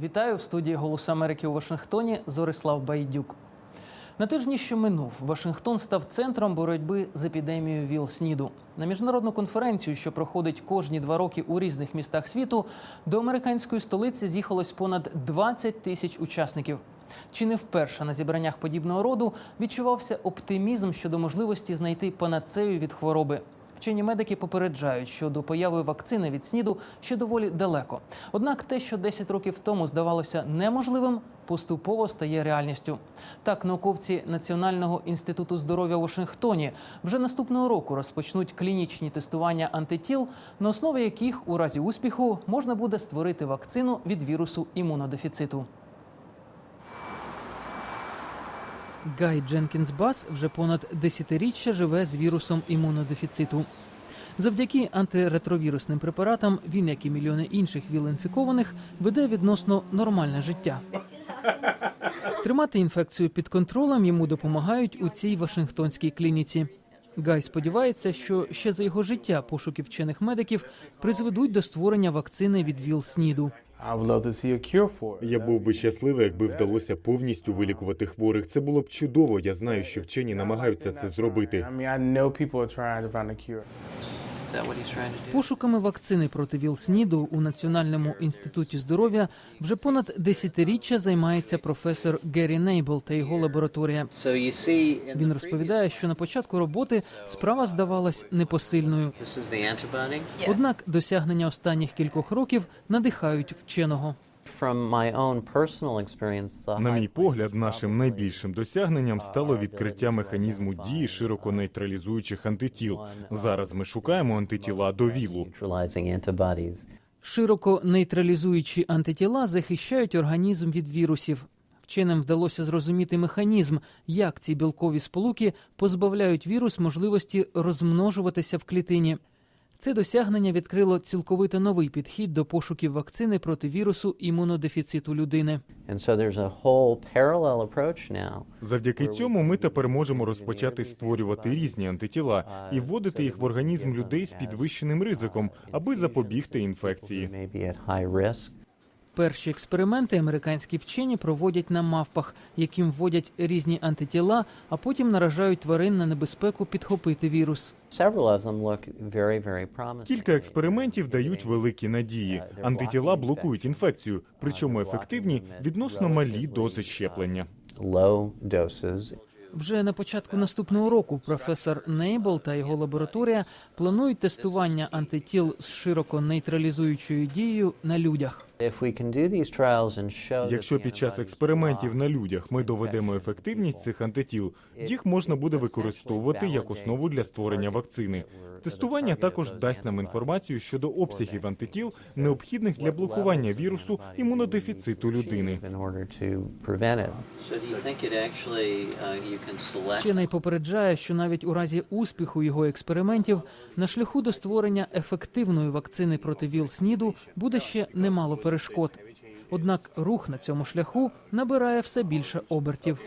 Вітаю в студії Голос Америки у Вашингтоні. Зорислав Байдюк. На тижні, що минув, Вашингтон став центром боротьби з епідемією ВІЛ-СНІДу. На міжнародну конференцію, що проходить кожні два роки у різних містах світу, до американської столиці з'їхалось понад 20 тисяч учасників. Чи не вперше на зібраннях подібного роду відчувався оптимізм щодо можливості знайти панацею від хвороби? Вчені медики попереджають, що до появи вакцини від СНІДу ще доволі далеко. Однак те, що 10 років тому здавалося неможливим, поступово стає реальністю. Так, науковці Національного інституту здоров'я у Вашингтоні вже наступного року розпочнуть клінічні тестування антитіл, на основі яких у разі успіху можна буде створити вакцину від вірусу імунодефіциту. Гай Дженкінс Бас вже понад десятиріччя живе з вірусом імунодефіциту. Завдяки антиретровірусним препаратам він, як і мільйони інших віл-інфікованих, веде відносно нормальне життя. Тримати інфекцію під контролем йому допомагають у цій Вашингтонській клініці. Гай сподівається, що ще за його життя пошуки вчених медиків призведуть до створення вакцини від ВІЛ-СНІДу. Я був би щасливий, якби вдалося повністю вилікувати хворих. Це було б чудово. Я знаю, що вчені намагаються це зробити. Пошуками вакцини проти ВІЛ-СНІДу у Національному інституті здоров'я вже понад десятиріччя займається професор Геррі Нейбл та його лабораторія. Він розповідає, що на початку роботи справа здавалась непосильною. Однак досягнення останніх кількох років надихають вченого. From my own personal experience, the На мій погляд, нашим найбільшим досягненням стало відкриття механізму дії широко нейтралізуючих антитіл. Зараз ми шукаємо антитіла до вілу. Широко нейтралізуючі антитіла захищають організм від вірусів. Вченим вдалося зрозуміти механізм, як ці білкові сполуки позбавляють вірус можливості розмножуватися в клітині. Це досягнення відкрило цілковито новий підхід до пошуків вакцини проти вірусу імунодефіциту людини. Завдяки цьому ми тепер можемо розпочати створювати різні антитіла і вводити їх в організм людей з підвищеним ризиком, аби запобігти інфекції. Перші експерименти американські вчені проводять на мавпах, яким вводять різні антитіла, а потім наражають тварин на небезпеку підхопити вірус. Кілька експериментів дають великі надії. Антитіла блокують інфекцію, причому ефективні відносно малі дози щеплення. Вже на початку наступного року професор Нейбл та його лабораторія планують тестування антитіл з широко нейтралізуючою дією на людях. If we can do these trials and show that Якщо під час експериментів на людях ми доведемо ефективність цих антитіл, їх можна буде використовувати як основу для створення вакцини. Тестування також дасть нам інформацію щодо обсягів антитіл, необхідних для блокування вірусу імунодефіциту людини. actually uh, Вчений попереджає, що навіть у разі успіху його експериментів на шляху до створення ефективної вакцини проти ВІЛ-СНІДу буде ще немало перешкод. Однак рух на цьому шляху набирає все більше обертів.